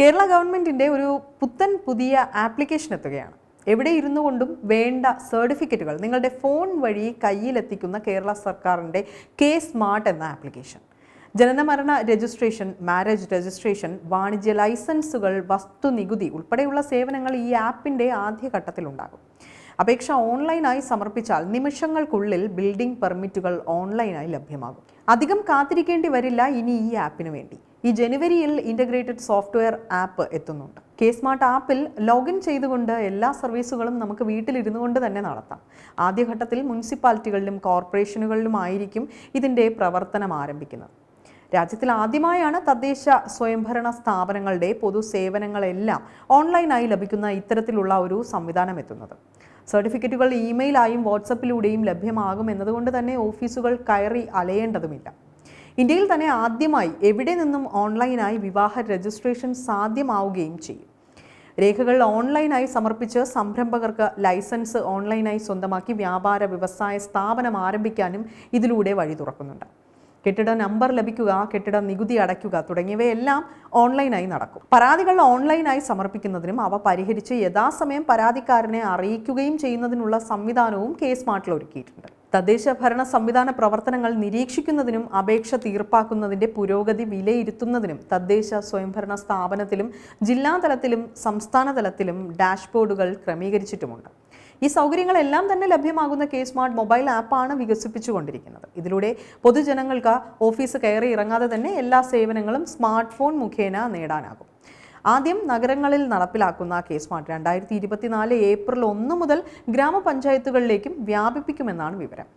കേരള ഗവൺമെന്റിന്റെ ഒരു പുത്തൻ പുതിയ ആപ്ലിക്കേഷൻ എത്തുകയാണ്. എവിടെ ഇരുന്നു കൊണ്ടും വേണ്ട സർട്ടിഫിക്കറ്റുകൾ നിങ്ങളുടെ ഫോൺ വഴി കയ്യിലെത്തിക്കുന്ന കേരള സർക്കാരിന്റെ കെ സ്മാർട്ട് എന്ന ആപ്ലിക്കേഷൻ. ജനനമരണ രജിസ്ട്രേഷൻ മാരേജ് രജിസ്ട്രേഷൻ വാണിജ്യ ലൈസൻസുകൾ വസ്തുനികുതി ഉൾപ്പെടെയുള്ള സേവനങ്ങൾ ഈ ആപ്പിന്റെ ആദ്യഘട്ടത്തിലുണ്ടാകും അപേക്ഷ ഓൺലൈനായി സമർപ്പിച്ചാൽ നിമിഷങ്ങൾക്കുള്ളിൽ ബിൽഡിംഗ് പെർമിറ്റുകൾ ഓൺലൈനായി ലഭ്യമാകും. അധികം കാത്തിരിക്കേണ്ടി വരില്ല ഇനി ഈ ആപ്പിന് വേണ്ടി. ഈ ജനുവരിയിൽ ഇന്റഗ്രേറ്റഡ് സോഫ്റ്റ്വെയർ ആപ്പ് എത്തുന്നുണ്ട്. കെ സ്മാർട്ട് ആപ്പിൽ ലോഗിൻ ചെയ്തുകൊണ്ട് എല്ലാ സർവീസുകളും നമുക്ക് വീട്ടിലിരുന്നു കൊണ്ട് തന്നെ നടത്താം. ആദ്യഘട്ടത്തിൽ മുനിസിപ്പാലിറ്റികളിലും കോർപ്പറേഷനുകളിലുമായിരിക്കും ഇതിന്റെ പ്രവർത്തനം ആരംഭിക്കുന്നത്. രാജ്യത്തിൽ ആദ്യമായാണ് തദ്ദേശ സ്വയംഭരണ സ്ഥാപനങ്ങളുടെ പൊതുസേവനങ്ങളെല്ലാം ഓൺലൈനായി ലഭിക്കുന്ന ഇത്തരത്തിലുള്ള ഒരു സംവിധാനം എത്തുന്നത്. സർട്ടിഫിക്കറ്റുകൾ ഇമെയിലായും വാട്സപ്പിലൂടെയും ലഭ്യമാകും എന്നതുകൊണ്ട് തന്നെ ഓഫീസുകൾ കയറി അലയേണ്ടതുമില്ല. ഇന്ത്യയിൽ തന്നെ ആദ്യമായി എവിടെ നിന്നും ഓൺലൈനായി വിവാഹ രജിസ്ട്രേഷൻ സാധ്യമാവുകയും ചെയ്യും. രേഖകൾ ഓൺലൈനായി സമർപ്പിച്ച് സംരംഭകർക്ക് ലൈസൻസ് ഓൺലൈനായി സ്വന്തമാക്കി വ്യാപാര വ്യവസായ സ്ഥാപനം ആരംഭിക്കാനും ഇതിലൂടെ വഴി തുറക്കുന്നുണ്ട്. കെട്ടിട നമ്പർ ലഭിക്കുക കെട്ടിട നികുതി അടയ്ക്കുക തുടങ്ങിയവയെല്ലാം ഓൺലൈനായി നടക്കും. പരാതികൾ ഓൺലൈനായി സമർപ്പിക്കുന്നതിനും അവ പരിഹരിച്ച് യഥാസമയം പരാതിക്കാരനെ അറിയിക്കുകയും ചെയ്യുന്നതിനുള്ള സംവിധാനവും കെ സ്മാർട്ടിൽ ഒരുക്കിയിട്ടുണ്ട്. തദ്ദേശ ഭരണ സംവിധാന പ്രവർത്തനങ്ങൾ നിരീക്ഷിക്കുന്നതിനും അപേക്ഷ തീർപ്പാക്കുന്നതിന്റെ പുരോഗതി വിലയിരുത്തുന്നതിനും തദ്ദേശ സ്വയംഭരണ സ്ഥാപനത്തിലും ജില്ലാതലത്തിലും സംസ്ഥാനതലത്തിലും സംസ്ഥാന തലത്തിലും ഡാഷ്ബോർഡുകൾ ക്രമീകരിച്ചിട്ടുമുണ്ട്. ഈ സൗകര്യങ്ങളെല്ലാം തന്നെ ലഭ്യമാകുന്ന കെ സ്മാർട്ട് മൊബൈൽ ആപ്പാണ് വികസിപ്പിച്ചുകൊണ്ടിരിക്കുന്നത്. ഇതിലൂടെ പൊതുജനങ്ങൾക്ക് ഓഫീസ് കയറി ഇറങ്ങാതെ തന്നെ എല്ലാ സേവനങ്ങളും സ്മാർട്ട് ഫോൺ മുഖേന നേടാനാകും. ആദ്യം നഗരങ്ങളിൽ നടപ്പിലാക്കുന്ന കെ സ്മാർട്ട് രണ്ടായിരത്തി ഇരുപത്തിനാല് ഏപ്രിൽ ഒന്ന് മുതൽ ഗ്രാമപഞ്ചായത്തുകളിലേക്കും വ്യാപിപ്പിക്കുമെന്നാണ് വിവരം.